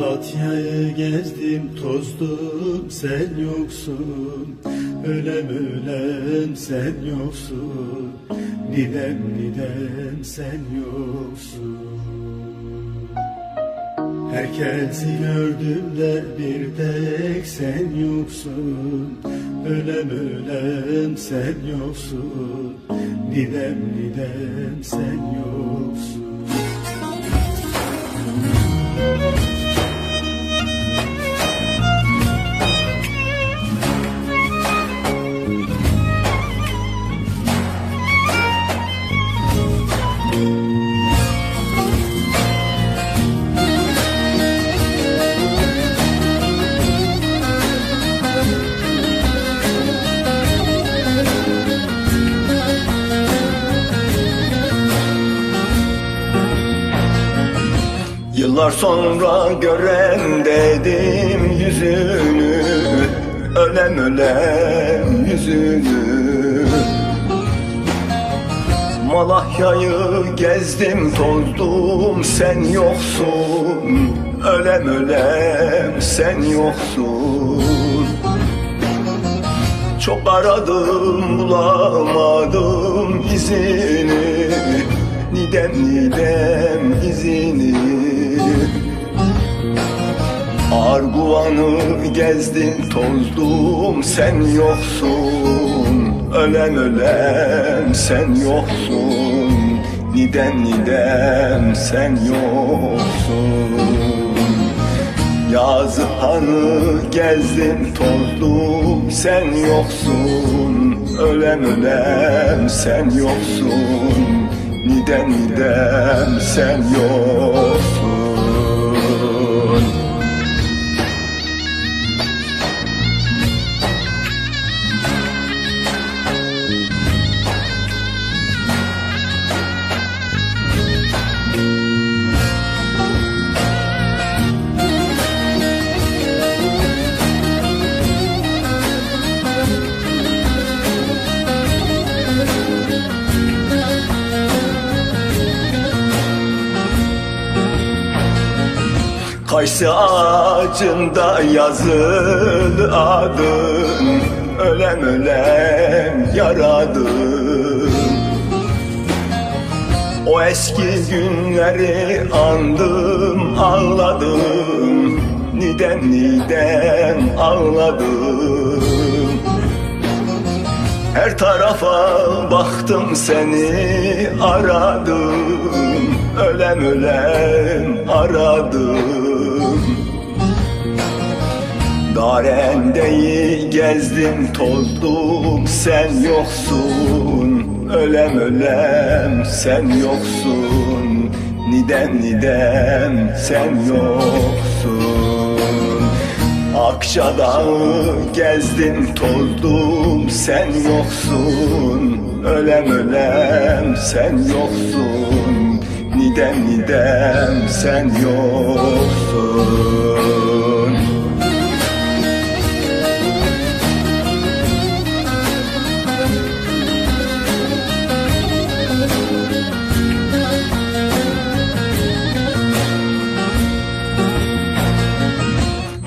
Malatya'yı gezdim tozdum sen yoksun. Ölem ölem sen yoksun. Nidem nidem sen yoksun. Herkesi gördüm de bir tek sen yoksun. Ölem ölem sen yoksun. Nidem nidem sen yoksun Yıllar sonra gören dedim yüzünü Ölem ölem yüzünü. Malahya'yı gezdim tozdum sen yoksun. Ölem ölem sen yoksun. Çok aradım bulamadım izini. Nidem nidem izini Arguvanı gezdim tozdum sen yoksun. Ölem ölem sen yoksun. Nidem nidem sen yoksun. Yazıhanı gezdim tozdum sen yoksun. Ölem ölem sen yoksun. Nidem nidem sen yoksun Kayısı ağacında yazılı adın Ölem ölem yaradım O eski günleri andım ağladım. Nidem nidem ağladım. Her tarafa baktım seni aradım. Ölem ölem aradım Darendeyi gezdim tozdum. Sen yoksun Ölem ölem. Sen yoksun Nidem nidem. Sen yoksun. Akçadağı gezdim tozdum. Sen yoksun Ölem ölem. Sen yoksun Nidem nidem. Sen yoksun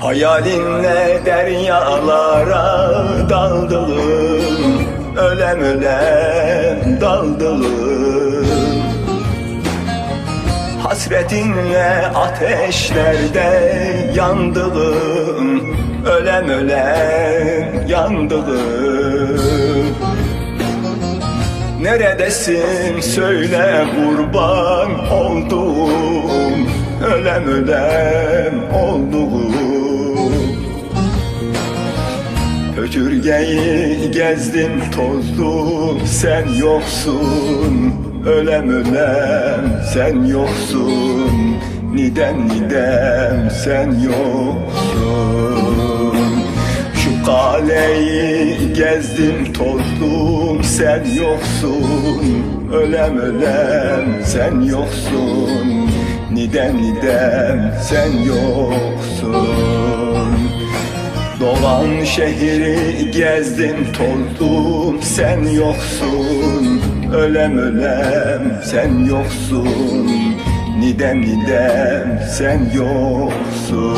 Hayalinle deryalara daldım Ölem ölem daldım Hasretinle ateşlerde yandım Ölem ölem yandım Neredesin? Söyle kurban oldum Ölem ölem oldum Ötürgeyi gezdim tozdum. Sen yoksun Ölem ölem. Sen yoksun Nidem nidem. Sen yoksun. Şu kaleyi gezdim tozdum. Sen yoksun Ölem ölem. Sen yoksun Nidem nidem. Sen yoksun Dolan şehri gezdim tozdum sen yoksun Ölem ölem sen yoksun. Nidem nidem sen yoksun.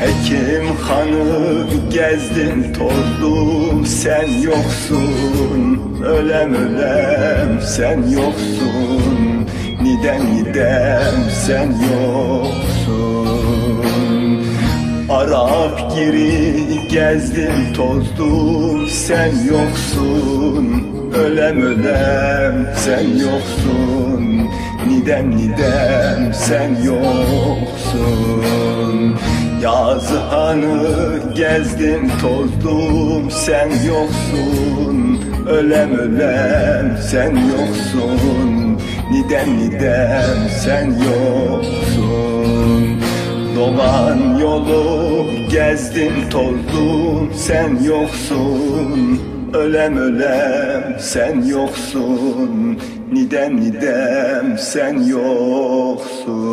Hekim hanı gezdim tozdum sen yoksun Ölem ölem sen yoksun. Nidem nidem sen yoksun Arap giri gezdim tozdum. Sen yoksun Ölem ölem. Sen yoksun Nidem nidem. Sen yoksun. Yazıhanı gezdim tozdum. Sen yoksun Ölem ölem. Sen yoksun Nidem nidem. Sen yoksun Dolan yolu gezdim tozdum sen yoksun Ölem ölem sen yoksun. Nidem nidem sen yoksun